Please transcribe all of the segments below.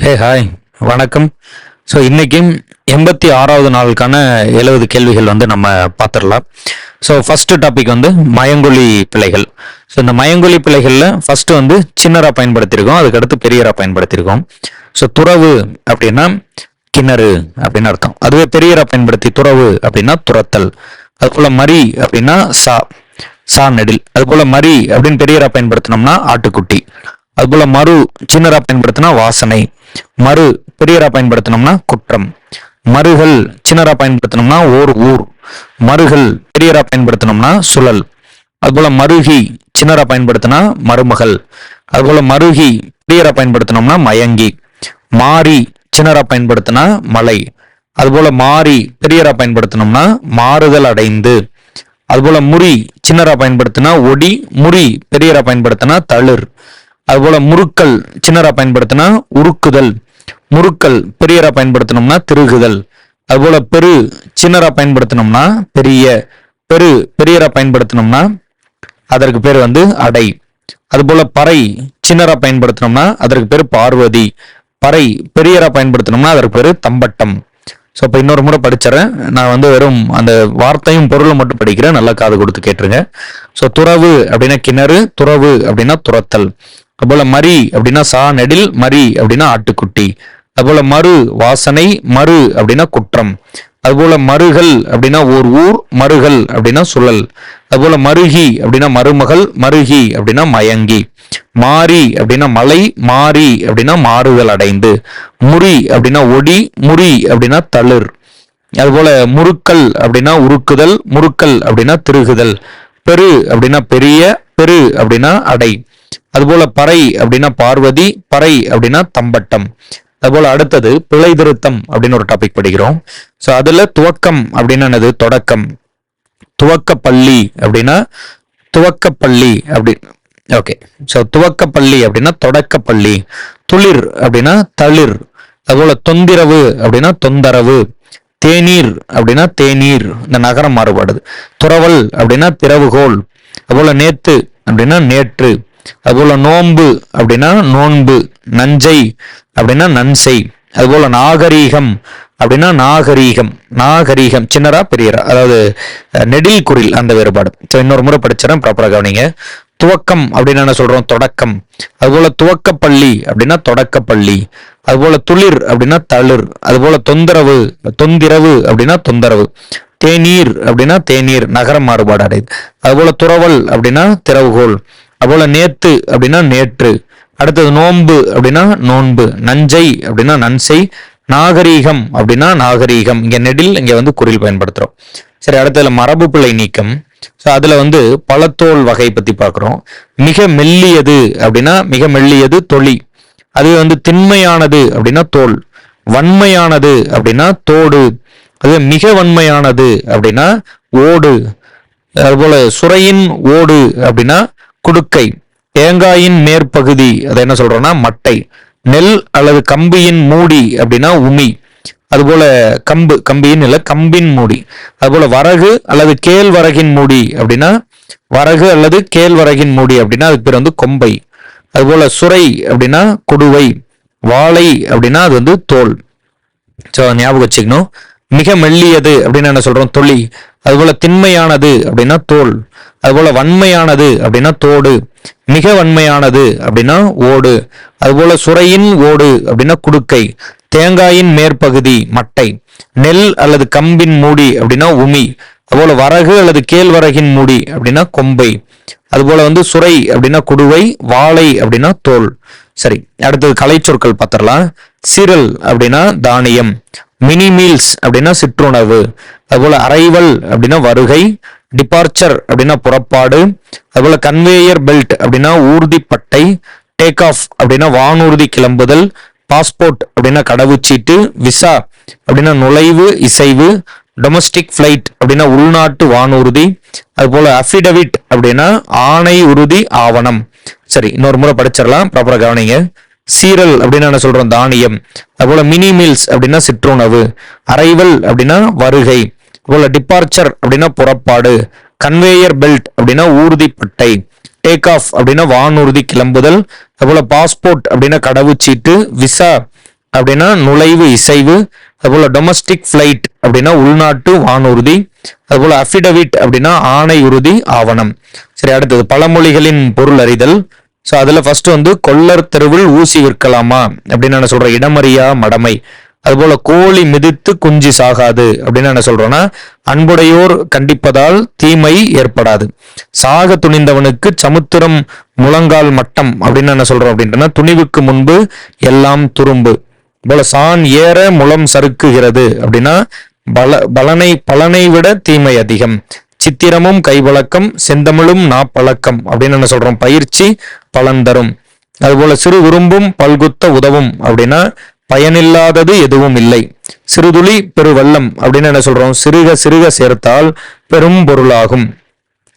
Hey hi வணக்கம். So இன்றைக்கும் எண்பத்தி ஆறாவது நாளுக்கான எழுபது கேள்விகள் வந்து நம்ம பார்த்துடலாம். ஸோ ஃபஸ்ட்டு டாபிக் வந்து மயங்கொழி பிழைகள். ஸோ இந்த மயங்கொழி பிழைகளில் ஃபஸ்ட்டு வந்து சின்னராக பயன்படுத்தியிருக்கோம் அதுக்கடுத்து பெரியராக பயன்படுத்தியிருக்கோம். ஸோ துறவு அப்படின்னா கிணறு அப்படின்னு அர்த்தம். அதுவே பெரியராக பயன்படுத்தி துறவு அப்படின்னா துரத்தல். அதுபோல் மரி அப்படின்னா சா சா நெடில். அதுபோல் மரி அப்படின்னு பெரியராக பயன்படுத்தினோம்னா ஆட்டுக்குட்டி. அதுபோல் மறு சின்னராக பயன்படுத்தினா வாசனை. மறு பெரியரா பயன்படுத்தினோம்னா குற்றம். மறுகள் சின்னரா பயன்படுத்தினோம்னா ஓர் ஊர். மறுகள் பெரியரா பயன்படுத்தினோம்னா சுழல். அதுபோல மருகி சின்னரா பயன்படுத்தினா மருமகள். அதுபோல மருகி பெரியரா பயன்படுத்தினோம்னா மயங்கி. மாறி சின்னரா பயன்படுத்தினா மலை. அதுபோல மாறி பெரியரா பயன்படுத்தினோம்னா மாறுதல் அடைந்து. அதுபோல முறி சின்னரா பயன்படுத்தினா ஒடி முறி பெரியரா பயன்படுத்தினா தளிர். அதுபோல முறுக்கல் சின்னரா பயன்படுத்தினா உருக்குதல் முறுக்கல் பெரியரா பயன்படுத்தினோம்னா திருகுதல். அதுபோல பெரு சின்னரா பயன்படுத்தினோம்னா பெரிய பெரு பெரியரா பயன்படுத்தினோம்னா அதற்கு பேர் வந்து அடை. அதுபோல பறை சின்னரா பயன்படுத்தினோம்னா அதற்கு பேர் பார்வதி. பறை பெரியரா பயன்படுத்தினோம்னா அதற்கு பேர் தம்பட்டம். ஸோ இப்போ இன்னொரு முறை படிச்சிடறேன் நான் வந்து வெறும் அந்த வார்த்தையும் பொருளும் மட்டும் படிக்கிறேன். நல்லா காது கொடுத்து கேட்டுருங்க. ஸோ துறவு அப்படின்னா கிணறு துறவு அப்படின்னா துரத்தல். அதுபோல மரி அப்படின்னா சா நெடில் மரி அப்படின்னா ஆட்டுக்குட்டி. அதுபோல மறு வாசனை மறு அப்படின்னா குற்றம். அதுபோல மருகள் அப்படின்னா ஓர் ஊர் மருகள் அப்படின்னா சுழல். அதுபோல மருகி அப்படின்னா மருமகள் மருகி அப்படின்னா மயங்கி. மாறி அப்படின்னா மலை மாறி அப்படின்னா மாறுதல் அடைந்து. முறி அப்படின்னா ஒடி முறி அப்படின்னா தளிர். அதுபோல முறுக்கல் அப்படின்னா உருக்குதல் முறுக்கல் அப்படின்னா திருகுதல். பெரு அப்படின்னா பெரிய பெரு அப்படின்னா அடை. அதுபோல பறை அப்படின்னா பார்வதி பறை அப்படின்னா தம்பட்டம். அதுபோல அடுத்தது பிழை திருத்தம் அப்படின்னு ஒரு டாபிக் படிக்கிறோம். ஸோ அதுல துவக்கம் அப்படின்னா என்னது? தொடக்கம். துவக்கப்பள்ளி அப்படின்னா துவக்கப்பள்ளி அப்படி ஓகே ஸோ துவக்கப்பள்ளி அப்படின்னா தொடக்கப்பள்ளி. துளிர் அப்படின்னா தளிர். அதுபோல தொந்திரவு அப்படின்னா தொந்தரவு. தேநீர் அப்படின்னா தேநீர். இந்த நகரம் மாறுபாடுது. துறவல் அப்படின்னா திறவுகோல். அதுபோல நேத்து அப்படின்னா நேற்று. அதுபோல் நோன்பு அப்படின்னா நோன்பு நஞ்சை அப்படின்னா நன்சை அதுபோல் நாகரீகம் அப்படின்னா நாகரீகம் நாகரீகம் சின்னரா பெரியரா அதாவது நெடில் குரில் அந்த வேறுபாடு. ஸோ இன்னொரு முறை படிச்சிடறேன் ப்ராப்பராக கவனிங்க. துவக்கம் அப்படின்னு என்ன சொல்றோம்? தொடக்கம். அதுபோல துவக்கப்பள்ளி அப்படின்னா தொடக்கப்பள்ளி. அதுபோல துளிர் அப்படின்னா தளிர். அதுபோல தொந்தரவு தொந்திரவு அப்படின்னா தொந்தரவு. தேநீர் அப்படின்னா தேநீர் நகரம் மாறுபாடு அடையுது. அதுபோல துறவல் அப்படின்னா திறவுகோல். அதுபோல நேத்து அப்படின்னா நேற்று அடுத்தது நோன்பு அப்படின்னா நோன்பு நஞ்சை அப்படின்னா நன்சை நாகரீகம் அப்படின்னா நாகரீகம். இங்க நெடில் இங்க வந்து குறில் பயன்படுத்துறோம். சரி அடுத்ததுல மரபு பிள்ளை நீக்கம். ஸோ அதுல வந்து பழத்தோல் வகை பத்தி பார்க்குறோம் மிக மெல்லியது அப்படின்னா மிக மெல்லியது தொளி அது வந்து திண்மையானது அப்படின்னா தோல். வன்மையானது அப்படின்னா தோடு. அது மிக வன்மையானது அப்படின்னா ஓடு. அதுபோல சுரையின் ஓடு அப்படின்னா குடுக்கை தேங்காயின் மேற்பகுதி அதை என்ன சொல்றோம்னா மட்டை நெல் அல்லது கம்பியின் மூடி அப்படின்னா உமி. அதுபோல கம்பு கம்பியின் இல்லை கம்பின் மூடி. அதுபோல வரகு அல்லது கேழ்வரகின் மூடி அப்படின்னா வரகு அல்லது கேழ்வரகின் மூடி அப்படின்னா அதுக்கு பேர் வந்து கொம்பை. அதுபோல சுரை அப்படின்னா குடுவை வாழை அப்படின்னா அது வந்து தோல். ஸோ ஞாபகம் வச்சுக்கணும். மிக மெல்லியது அப்படின்னு என்ன சொல்றோம்? தொளி அதுபோல திண்மையானது அப்படின்னா தோல். அதுபோல வன்மையானது அப்படின்னா தோடு. மிக வன்மையானது அப்படின்னா ஓடு. அதுபோல சுரையின் ஓடு அப்படின்னா குடுக்கை. தேங்காயின் மேற்பகுதி மட்டை. நெல் அல்லது கம்பின் மூடி அப்படின்னா உமி. அதுபோல வரகு அல்லது கேழ்வரகின் மூடி அப்படின்னா கொம்பை. அதுபோல வந்து சுரை அப்படின்னா குடுவை வாழை அப்படின்னா தோல். சரி அடுத்தது கலை சொற்கள் பார்த்துடலாம். சிரல் அப்படின்னா தானியம். மினி மீல்ஸ் அப்படின்னா சிற்றுணவு அதுபோல் அரைவல் அப்படின்னா வருகை டிபார்ச்சர் அப்படின்னா புறப்பாடு அதுபோல் கன்வேயர் பெல்ட் அப்படின்னா ஊர்திப்பட்டை டேக் ஆஃப் அப்படின்னா வானூர்தி கிளம்புதல் பாஸ்போர்ட் அப்படின்னா கடவுச்சீட்டு விசா அப்படின்னா நுழைவு இசைவு டொமஸ்டிக் ஃப்ளைட் அப்படின்னா உள்நாட்டு வானூர்தி அதுபோல் அஃபிடவிட் அப்படின்னா ஆணை உறுதி ஆவணம். சரி இன்னொரு முறை படிச்சிடலாம் ப்ராப்பராக கவனிங்க. சீரல் அப்படின்னு என்ன சொல்றோம்? தானியம். அதுபோல மினி மீல்ஸ் அப்படின்னா சிற்றுணவு. அரைவல் அப்படின்னா வருகை. அதுபோல டிபார்ச்சர் அப்படின்னா புறப்பாடு. கன்வேயர் பெல்ட் அப்படின்னா ஊர்திப்பட்டை டேக் ஆஃப் அப்படின்னா வானூர்தி கிளம்புதல். அதுபோல பாஸ்போர்ட் அப்படின்னா கடவுச்சீட்டு. விசா அப்படின்னா நுழைவு இசைவு. அதுபோல டொமஸ்டிக் ஃபிளைட் அப்படின்னா உள்நாட்டு வானூர்தி. அதுபோல அஃபிடவிட் அப்படின்னா ஆணை உறுதி ஆவணம். சரி அடுத்தது பழமொழிகளின் பொருள் அறிதல். ஸோ அதில் ஃபர்ஸ்ட் வந்து கொல்லர் தெருவில் ஊசி விற்கலாமா? அப்படின்னு நான் சொல்கிறேன் இடமறியா மடமை. அதுபோல கோழி மிதித்து குஞ்சு சாகாது. அப்படின்னு என்ன சொல்றோம்னா அன்புடையோர் கண்டிப்பதால் தீமை ஏற்படாது. சாக துணிந்தவனுக்கு சமுத்திரம் முழங்கால் மட்டம். அப்படின்னு என்ன சொல்றோம் அப்படின்றனா துணிவுக்கு முன்பு எல்லாம் துரும்பு. போல சான் ஏற முளம் சறுக்குகிறது. அப்படின்னா பல பலனை பலனை விட தீமை அதிகம். சித்திரமும் கைவழக்கம் செந்தமிழும் நாப்பழக்கம் அப்படின்னு என்ன சொல்றோம்? பயிற்சி பலன் தரும். அதுபோல சிறு உறும்பும் பல்குத்த உதவும் அப்படின்னா பயனில்லாதது எதுவும் இல்லை. சிறுதுளி பெருவள்ளம் அப்படின்னு என்ன சொல்றோம்? சிறுக சிறுக சேர்த்தால் பெரும் பொருளாகும்.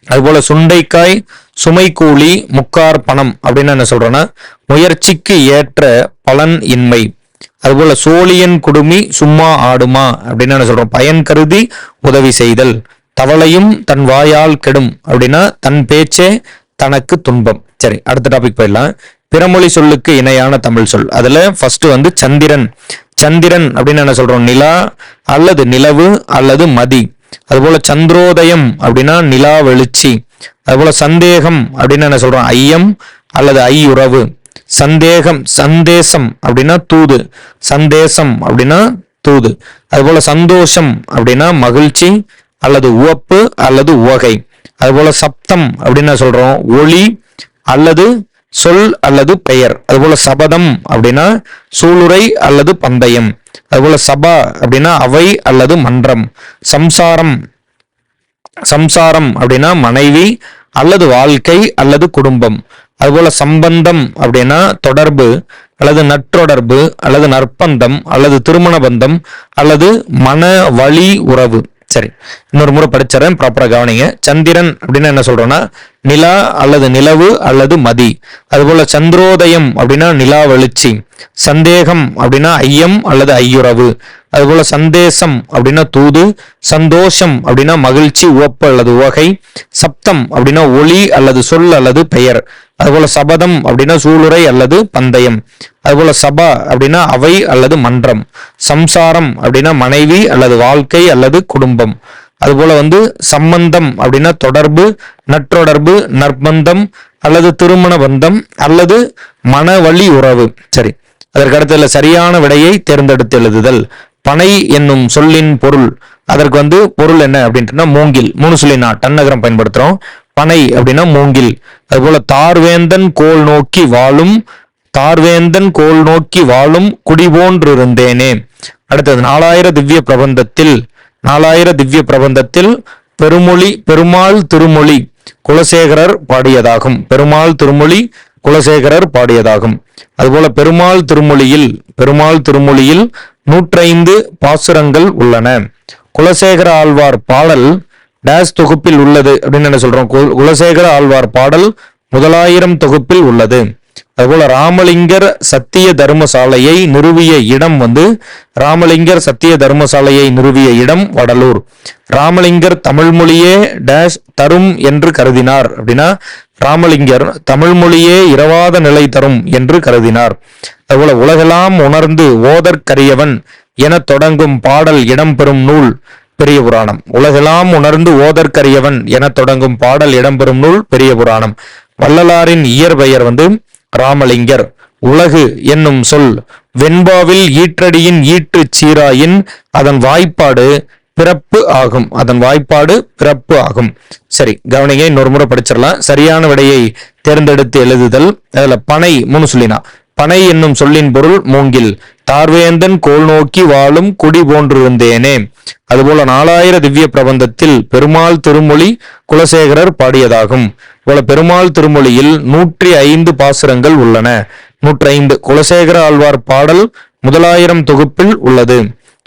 அதுபோல சுண்டைக்காய் சுமை கூலி முக்கார் பணம் அப்படின்னு என்ன சொல்றோம்னா முயற்சிக்கு ஏற்ற பலன் இன்மை. அதுபோல சோழியன் குடுமி சும்மா ஆடுமா அப்படின்னு என்ன சொல்றோம்? பயன் கருதி உதவி செய்தல். தவளையும் தன் வாயால் கெடும் அப்படின்னா தன் பேச்சே தனக்கு துன்பம். சரி அடுத்த டாபிக் போயிடலாம். பிறமொழி சொல்லுக்கு இணையான தமிழ் சொல். அதுல ஃபர்ஸ்ட் வந்து சந்திரன். சந்திரன் அப்படின்னு என்ன சொல்றோம்? நிலா அல்லது நிலவு அல்லது மதி. அதுபோல சந்திரோதயம் அப்படின்னா நிலா வெளிச்சி. அதுபோல சந்தேகம் அப்படின்னு என்ன சொல்றோம்? ஐயம் அல்லது ஐயுறவு. சந்தேகம் சந்தேசம் அப்படின்னா தூது. சந்தேசம் அப்படின்னா தூது. அதுபோல சந்தோஷம் அப்படின்னா மகிழ்ச்சி. அல்லது உவப்பு அல்லது உவகை. அதுபோல சப்தம் அப்படின்னு சொல்றோம்? ஒளி அல்லது சொல் அல்லது பெயர். அதுபோல சபதம் அப்படின்னா சூளுரை அல்லது பந்தயம். அதுபோல சபா அப்படின்னா அவை அல்லது மன்றம். சம்சாரம் சம்சாரம் அப்படின்னா மனைவி அல்லது வாழ்க்கை அல்லது குடும்பம். அதுபோல சம்பந்தம் அப்படின்னா தொடர்பு அல்லது நற்றொடர்பு அல்லது நற்பந்தம் அல்லது திருமண பந்தம் அல்லது மன வழி உறவு. சரி இன்னொரு முறை படிச்சிடறேன் ப்ராப்பராக கவனிங்க. சந்திரன் அப்படின்னு என்ன சொல்றோம்னா நிலா அல்லது நிலவு அல்லது மதி. அதுபோல சந்திரோதயம் அப்படின்னா நிலா வெளிச்சி. சந்தேகம் அப்படின்னா ஐயம் அல்லது ஐயுறவு. அதுபோல சந்தேசம் அப்படின்னா தூது. சந்தோஷம் அப்படின்னா மகிழ்ச்சி உவப்பு அல்லது உவகை. சப்தம் அப்படின்னா ஒளி அல்லது சொல் அல்லது பெயர். அதுபோல சபதம் அப்படின்னா சூளுரை அல்லது பந்தயம். அதுபோல சபா அப்படின்னா அவை அல்லது மன்றம். சம்சாரம் அப்படின்னா மனைவி அல்லது வாழ்க்கை அல்லது குடும்பம். அதுபோல வந்து சம்பந்தம் அப்படின்னா தொடர்பு நற்றொடர்பு நற்பந்தம் அல்லது திருமண பந்தம் அல்லது மனவழி உறவு. சரி அதற்கு அடுத்ததுல சரியான விடையை தேர்ந்தெடுத்து எழுதுதல். பனை என்னும் சொல்லின் பொருள். அதற்கு வந்து பொருள் என்ன அப்படின்ட்டுனா மூங்கில். மூணு சொல்லினா டன்னகரம் பயன்படுத்துறோம். பனை அப்படின்னா மூங்கில். அதுபோல தார்வேந்தன் கோல் நோக்கி வாழும் தார்வேந்தன் கோல் நோக்கி வாழும் குடிபோன்றிருந்தேனே அடுத்தது நாலாயிர திவ்ய பிரபந்தத்தில் நாலாயிர திவ்ய பிரபந்தத்தில் பெருமொழி பெருமாள் திருமொழி குலசேகரர் பாடியதாகும். பெருமாள் திருமொழி குலசேகரர் பாடியதாகும். அதுபோல பெருமாள் திருமொழியில் பெருமாள் திருமொழியில் நூற்றைந்து பாசுரங்கள் உள்ளன. குலசேகர ஆழ்வார் பாடல் டேஸ் தொகுப்பில் உள்ளது அப்படின்னு என்ன சொல்றோம்? குலசேகர ஆழ்வார் பாடல் முதலாயிரம் தொகுப்பில் உள்ளது. அதுபோல ராமலிங்கர் சத்திய தர்மசாலையை நிறுவிய இடம் வந்து ராமலிங்கர் சத்திய தர்மசாலையை நிறுவிய இடம் வடலூர். ராமலிங்கர் தமிழ் மொழியே டேஷ் தரும் என்று கருதினார் அப்படின்னா ராமலிங்கர் தமிழ் மொழியே இரவாத நிலை தரும் என்று கருதினார். அதுபோல உலகெல்லாம் உணர்ந்து ஓதற்கரியவன் என தொடங்கும் பாடல் இடம்பெறும் நூல் பெரிய புராணம். உலகெல்லாம் உணர்ந்து ஓதற்கரியவன் என தொடங்கும் பாடல் இடம்பெறும் நூல் பெரிய புராணம். வள்ளலாரின் இயற்பெயர் வந்து ராமலிங்கர். உலகு என்னும் சொல் வெண்பாவில் ஈற்றடியின் ஈற்று சீராயின் அதன் வாய்ப்பாடு பிறப்பு ஆகும். அதன் வாய்ப்பாடு பிறப்பு ஆகும். சரி கவனிங்க இன்னொரு முறை படிச்சிடலாம். சரியான விடையை தேர்ந்தெடுத்து எழுதுதல். அதுல பனை முன்னு சொல்லினா பனை என்னும் சொல்லின் பொருள் மூங்கில். தார்வேந்தன் கோல் நோக்கி வாழும் குடி போன்றிருந்தேனே. அதுபோல நாலாயிர திவ்ய பிரபந்தத்தில் பெருமாள் திருமொழி குலசேகரர் பாடியதாகும். போல பெருமாள் திருமொழியில் நூற்றி ஐந்து பாசுரங்கள் உள்ளன. நூற்றி ஐந்து குலசேகர ஆழ்வார் பாடல் முதலாயிரம் தொகுப்பில் உள்ளது.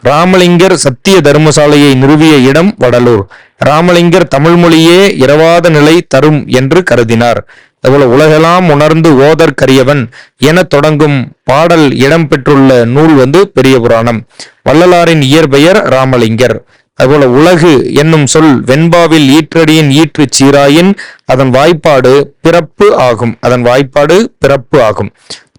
ராமலிங்கர் சத்திய தர்மசாலையை நிறுவிய இடம் வடலூர். ராமலிங்கர் தமிழ் மொழியே இரவாத நிலை தரும் என்று கருதினார். அதுபோல உலகெல்லாம் உணர்ந்து ஓதற்கரியவன் என தொடங்கும் பாடல் இடம்பெற்றுள்ள நூல் வந்து பெரிய புராணம். வள்ளலாரின் இயற்பெயர் ராமலிங்கர். அதுபோல உலகு என்னும் சொல் வெண்பாவில் ஈற்றடியின் ஈற்று சீராயின் அதன் வாய்ப்பாடு பிறப்பு ஆகும். அதன் வாய்ப்பாடு பிறப்பு ஆகும்.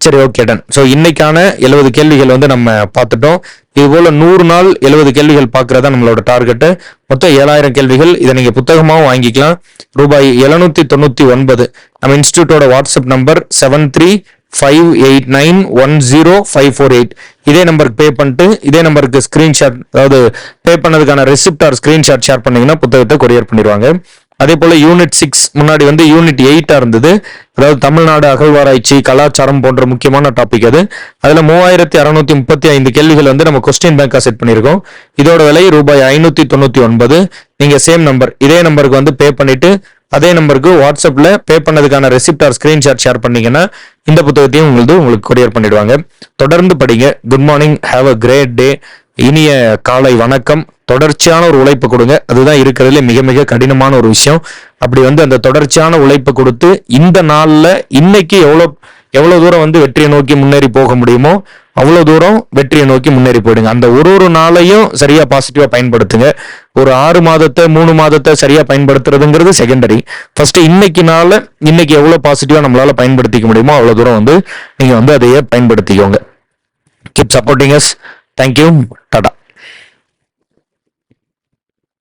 சரி ஓகே டன் ஸோ இன்னைக்கான எழுபது கேள்விகள் வந்து நம்ம பார்த்துட்டோம். இது போல நூறு நாள் எழுபது கேள்விகள் பார்க்கறதா நம்மளோட டார்கெட்டு மொத்தம் ஏழாயிரம் கேள்விகள். இதை நீங்க புத்தகமாகவும் வாங்கிக்கலாம். ரூபாய் எழுநூத்தி தொண்ணூத்தி ஒன்பது. நம்ம இன்ஸ்டியூட்டோட WhatsApp number seven three five eight nine one zero five four eight இதே நம்பருக்கு பே பண்ணிட்டு இதே நம்பருக்கு ஸ்க்ரீன்ஷாட் அதாவது பே பண்ணதுக்கான ரெசிப்ட் ஆர் ஸ்க்ரீன்ஷாட் ஷேர் பண்ணீங்கன்னா புத்தகத்தை கொரியர் பண்ணிடுவாங்க. அதே போல யூனிட் சிக்ஸ் முன்னாடி வந்து யூனிட் எயிட்டா இருந்தது. அதாவது தமிழ்நாடு அகழ்வாராய்ச்சி கலாச்சாரம் போன்ற முக்கியமான டாபிக் அது. அதுல மூவாயிரத்தி அறுநூத்தி முப்பத்தி ஐந்து கேள்விகள் வந்து நம்ம கொஸ்டின் பேங்கா செட் பண்ணியிருக்கோம். இதோட விலை ரூபாய் ஐநூத்தி தொண்ணூத்தி ஒன்பது. நீங்க சேம் நம்பர் இதே நம்பருக்கு வந்து பே பண்ணிட்டு அதே நம்பருக்கு வாட்ஸ்அப்ல பே பண்ணதுக்கான ரெசிப்ட் ஆர் ஸ்கிரீன்ஷாட் ஷேர் பண்ணீங்கன்னா இந்த புத்தகத்தையும் உங்களுக்கு உங்களுக்கு கொரியர் பண்ணிடுவாங்க. தொடர்ந்து படிங்க. Good morning have a great day இனிய காலை வணக்கம். தொடர்ச்சியான ஒரு உழைப்பு கொடுங்க. அதுதான் இருக்கிறதுல மிக மிக கடினமான ஒரு விஷயம். அப்படி வந்து அந்த தொடர்ச்சியான உழைப்பு கொடுத்து இந்த நாளில் இன்னைக்கு எவ்வளோ எவ்வளோ தூரம் வந்து வெற்றியை நோக்கி முன்னேறி போக முடியுமோ அவ்வளோ தூரம் வெற்றியை நோக்கி முன்னேறி போயிடுங்க. அந்த ஒரு ஒரு நாளையும் சரியாக பாசிட்டிவாக பயன்படுத்துங்க. ஒரு ஆறு மாதத்தை மூணு மாதத்தை சரியாக பயன்படுத்துறதுங்கிறது செகண்டரி ஃபர்ஸ்ட் இன்னைக்கு நாள இன்னைக்கு எவ்வளோ பாசிட்டிவாக நம்மளால் பயன்படுத்திக்க முடியுமோ அவ்வளோ தூரம் வந்து நீங்கள் வந்து அதையே பயன்படுத்திக்கோங்க. கீப் சப்போர்ட்டிங் அஸ் தேங்க்யூ டடா